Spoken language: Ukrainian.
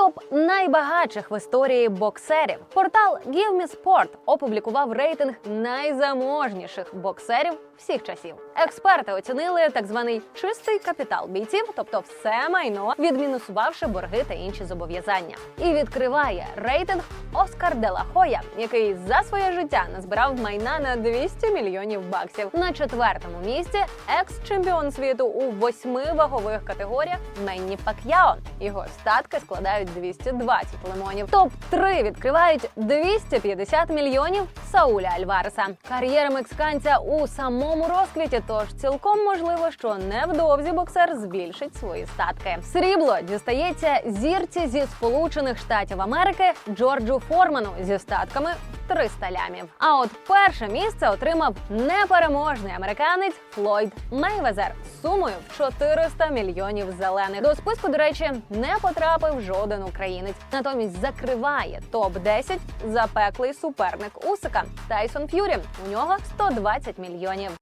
топ найбагатших в історії боксерів. Портал Give Me Sport опублікував рейтинг найзаможніших боксерів всіх часів. Експерти оцінили так званий чистий капітал бійців, тобто все майно, відмінусувавши борги та інші зобов'язання. І відкриває рейтинг Оскар де ла Хоя, який за своє життя назбирав майна на 200 мільйонів баксів. На четвертому місці екс-чемпіон світу у восьми вагових категоріях Менні Пак'яо. Його статки складають 220 лимонів. Топ 3 відкривають 250 мільйонів Сауля Альвареса. Кар'єра мексиканця у самому розквіті, тож цілком можливо, що невдовзі боксер збільшить свої статки. Срібло дістається зірці зі Сполучених Штатів Америки Джорджу Форману зі статками в 300 лямів. А от перше місце отримав непереможний американець Флойд Мейвезер з сумою в 400 мільйонів зелених. До списку, до речі, не потрапив жоден українець. Натомість закриває топ 10 запеклий суперник Усика Тайсон Ф'юрі. У нього 120 мільйонів.